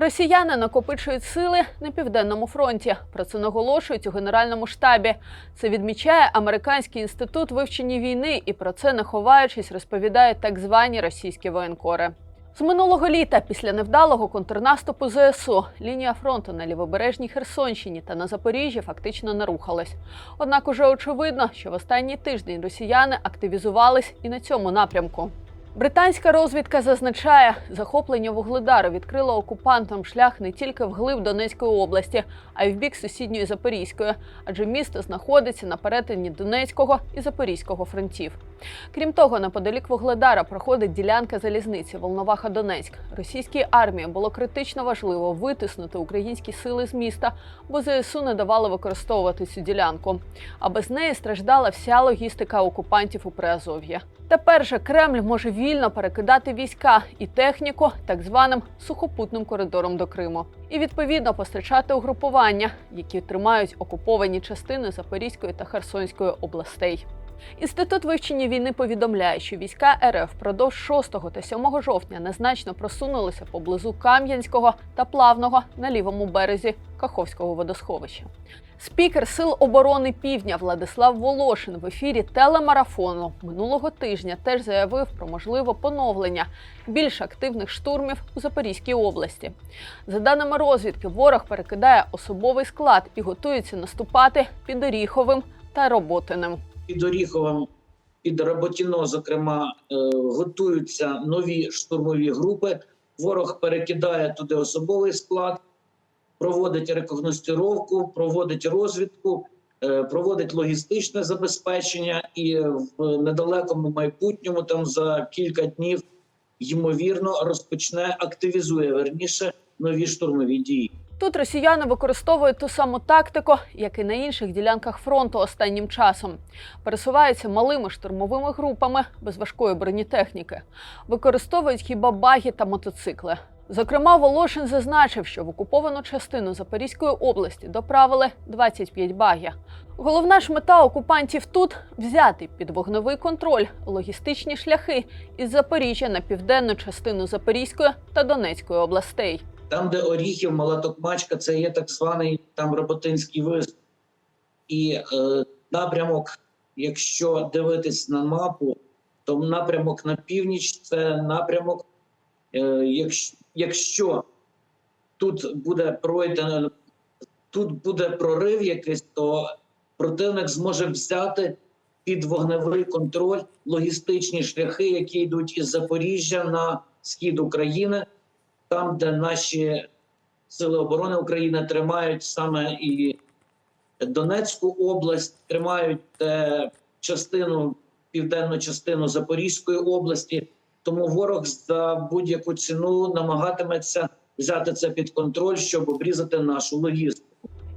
Росіяни накопичують сили на південному фронті. Про це наголошують у генеральному штабі. Це відмічає американський інститут вивчення війни, і про це не ховаючись, розповідають так звані російські воєнкори. З минулого літа, після невдалого контрнаступу ЗСУ, лінія фронту на лівобережній Херсонщині та на Запоріжжі фактично не рухалась. Однак уже очевидно, що в останній тиждень росіяни активізувались і на цьому напрямку. Британська розвідка зазначає, захоплення вугледару відкрило окупантам шлях не тільки вглиб Донецької області, а й в бік сусідньої Запорізької, адже місто знаходиться на перетині Донецького і Запорізького фронтів. Крім того, неподалік Вугледара проходить ділянка залізниці Волноваха-Донецьк. Російській армії було критично важливо витиснути українські сили з міста, бо ЗСУ не давали використовувати цю ділянку. А без неї страждала вся логістика окупантів у Приазов'ї. Тепер же Кремль може вільно перекидати війська і техніку так званим сухопутним коридором до Криму, і відповідно постачати угрупування, які тримають окуповані частини Запорізької та Херсонської областей. Інститут вивчення війни повідомляє, що війська РФ впродовж 6 та 7 жовтня незначно просунулися поблизу Кам'янського та Плавного на лівому березі Каховського водосховища. Спікер Сил оборони Півдня Владислав Волошин в ефірі телемарафону минулого тижня теж заявив про можливе поновлення більш активних штурмів у Запорізькій області. За даними розвідки, ворог перекидає особовий склад і готується наступати під Оріховим та Роботиним. Під Оріховим, під Роботіно, зокрема, е, готуються нові штурмові групи. Ворог перекидає туди особовий склад, проводить рекогностировку, проводить розвідку, е, проводить логістичне забезпечення, і в недалекому майбутньому, там за кілька днів, ймовірно, розпочне активізує верніше нові штурмові дії. Тут росіяни використовують ту саму тактику, як і на інших ділянках фронту останнім часом. Пересуваються малими штурмовими групами без важкої бронетехніки. Використовують хіба баги та мотоцикли. Зокрема, Волошин зазначив, що в окуповану частину Запорізької області доправили 25 багів. Головна ж мета окупантів тут взяти під вогневий контроль логістичні шляхи із Запоріжжя на південну частину Запорізької та Донецької областей. Там, де Оріхів, Молотокмачка, це є так званий там Роботинський виступ. І е, напрямок, якщо дивитись на мапу, то напрямок на північ це напрямок. Е, якщо, якщо тут буде пройдено, тут буде прорив якийсь, то противник зможе взяти під вогневий контроль логістичні шляхи, які йдуть із Запоріжжя на схід України там, де наші сили оборони України тримають саме і Донецьку область, тримають е, частину, південну частину Запорізької області. Тому ворог за будь-яку ціну намагатиметься взяти це під контроль, щоб обрізати нашу логістику.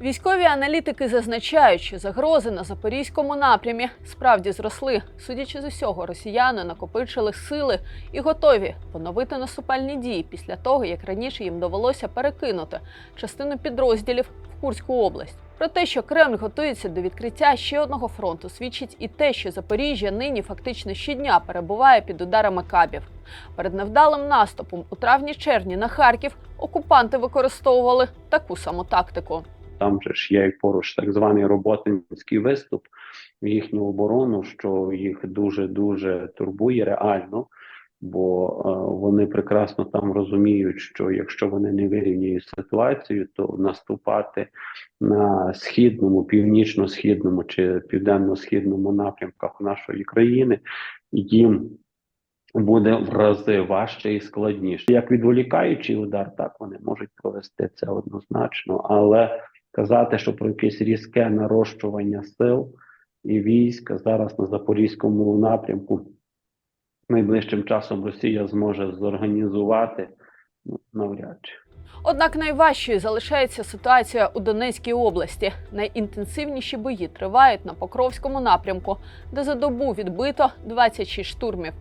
Військові аналітики зазначають, що загрози на запорізькому напрямі справді зросли. Судячи з усього, росіяни накопичили сили і готові поновити наступальні дії після того, як раніше їм довелося перекинути частину підрозділів в Курську область. Про те, що Кремль готується до відкриття ще одного фронту, свідчить і те, що Запоріжжя нині фактично щодня перебуває під ударами кабів. Перед невдалим наступом у травні-червні на Харків окупанти використовували таку саму тактику. Там же ж є поруч так званий роботинський виступ в їхню оборону, що їх дуже дуже турбує реально, бо е, вони прекрасно там розуміють, що якщо вони не вирівнюють ситуацію, то наступати на східному, північно-східному чи південно-східному напрямках нашої країни їм буде в рази важче і складніше. Як відволікаючий удар, так вони можуть провести це однозначно, але казати, що про якесь різке нарощування сил і військ зараз на запорізькому напрямку найближчим часом Росія зможе зорганізувати ну, навряд чи. Однак найважчою залишається ситуація у Донецькій області. Найінтенсивніші бої тривають на Покровському напрямку, де за добу відбито 26 штурмів.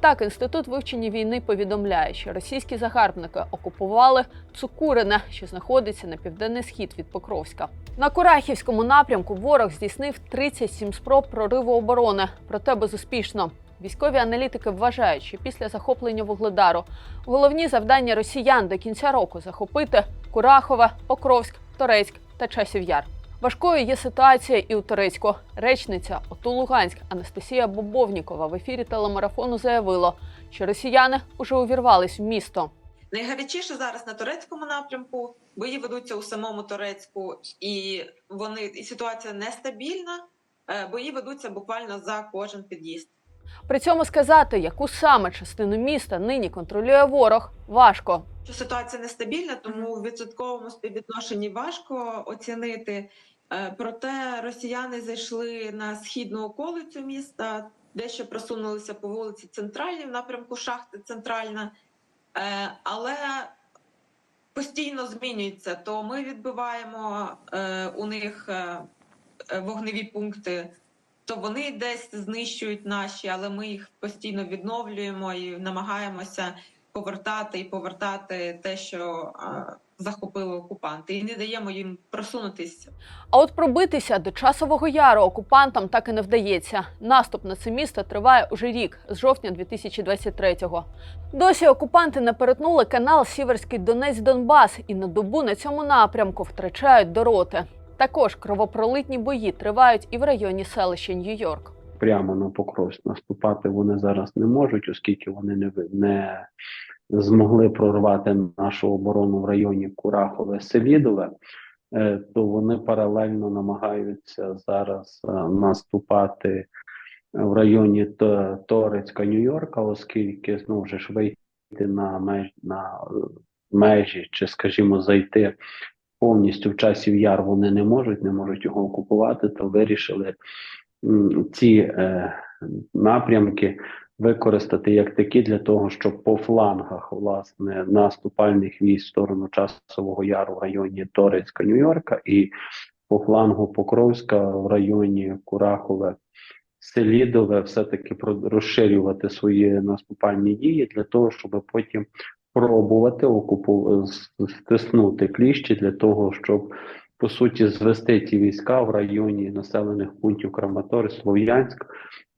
Так, інститут вивчення війни повідомляє, що російські загарбники окупували Цукурине, що знаходиться на південний схід від Покровська. На Курахівському напрямку ворог здійснив 37 спроб прориву оборони, проте безуспішно. Військові аналітики вважають, що після захоплення вугледару головні завдання росіян до кінця року захопити Курахове, Покровськ, Торецьк та Часів Яр. Важкою є ситуація і у Торецьку. Речниця ОТУ Луганськ Анастасія Бобовнікова в ефірі телемарафону заявила, що росіяни уже увірвались в місто. Найгарячіше зараз на турецькому напрямку. Бої ведуться у самому Турецьку, і вони і ситуація нестабільна. Е, Бої ведуться буквально за кожен під'їзд. При цьому сказати, яку саме частину міста нині контролює ворог, важко. Що ситуація нестабільна, тому в відсотковому співвідношенні важко оцінити. Е, Проте росіяни зайшли на східну околицю міста, дещо просунулися по вулиці Центральній в напрямку шахти Центральна, Е, але постійно змінюється. То ми відбиваємо е, у них вогневі пункти. То вони десь знищують наші, але ми їх постійно відновлюємо і намагаємося повертати і повертати те, що захопили окупанти, і не даємо їм просунутися. А от пробитися до часового яру окупантам так і не вдається. Наступ на це місто триває уже рік з жовтня 2023-го. Досі окупанти не перетнули канал Сіверський Донець Донбас і на добу на цьому напрямку втрачають до роти. Також кровопролитні бої тривають і в районі селища Нью-Йорк. прямо на Покровськ наступати вони зараз не можуть, оскільки вони не, не змогли прорвати нашу оборону в районі Курахове Селідове, е, то вони паралельно намагаються зараз е, наступати в районі Торецька Нью-Йорка, оскільки знову ж вийти на меж на е, межі, чи, скажімо, зайти повністю в часів яр вони не можуть, не можуть його окупувати, то вирішили ці е, напрямки використати як такі для того, щоб по флангах власне наступальних військ в сторону часового яру в районі Торецька, Нью-Йорка і по флангу Покровська в районі Курахове. Селідове все-таки розширювати свої наступальні дії для того, щоб потім пробувати окупу стиснути кліщі для того, щоб по суті звести ті війська в районі населених пунктів Краматорськ, Слов'янськ,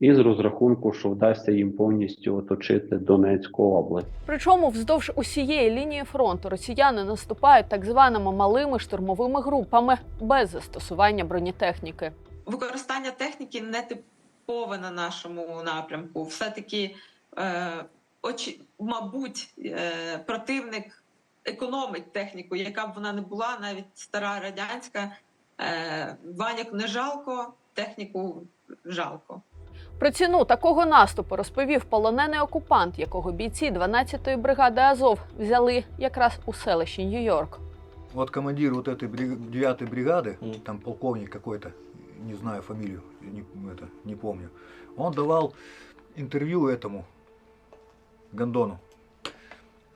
і з розрахунку, що вдасться їм повністю оточити Донецьку область. Причому вздовж усієї лінії фронту росіяни наступають так званими малими штурмовими групами без застосування бронетехніки. Використання техніки не типове на нашому напрямку. Все таки, е, очі, мабуть, е, противник економить техніку, яка б вона не була, навіть стара радянська. Е, Ваняк не жалко, техніку жалко. Про ціну такого наступу розповів полонений окупант, якого бійці 12-ї бригади Азов взяли якраз у селищі Нью-Йорк. Вот командир вот этой 9 бригады, Мгм. там полковник какой-то, не знаю фамилию, не, это, не помню, он давал интервью этому Гондону,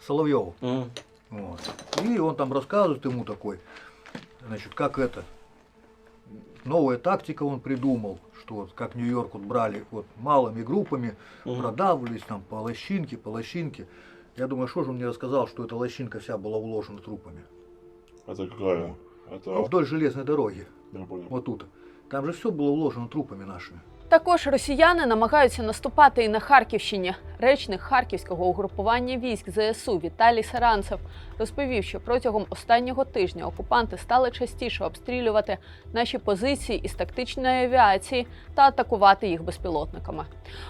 Соловьеву. Мгм. Вот. И он там рассказывает ему такой, значит, как это, новая тактика он придумал, что вот как Нью-Йорк вот брали вот малыми группами, Мгм. продавливались там по лощинке, по лощинке. Я думаю, что же он мне рассказал, что эта лощинка вся была уложена трупами. Это какая? Ну, Это... вдоль железной дороги. Я понял. Вот тут. Там же все было уложено трупами нашими. Також росіяни намагаються наступати і на Харківщині. Речник харківського угрупування військ ЗСУ Віталій Саранцев розповів, що протягом останнього тижня окупанти стали частіше обстрілювати наші позиції із тактичної авіації та атакувати їх безпілотниками.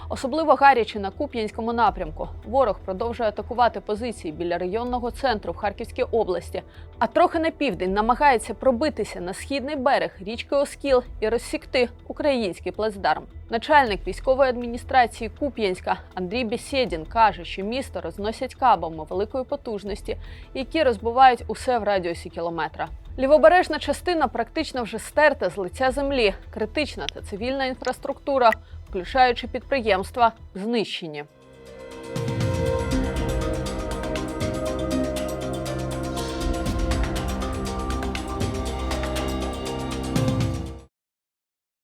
Особливо гаряче на Куп'янському напрямку. Ворог продовжує атакувати позиції біля районного центру в Харківській області, а трохи на південь намагається пробитися на східний берег річки Оскіл і розсікти український плацдарм. Начальник військової адміністрації Куп'янська Андрій Бєсєдін каже, що місто розносять кабами великої потужності, які розбивають усе в радіусі кілометра. Лівобережна частина практично вже стерта з лиця землі. Критична та цивільна інфраструктура, включаючи підприємства, знищені.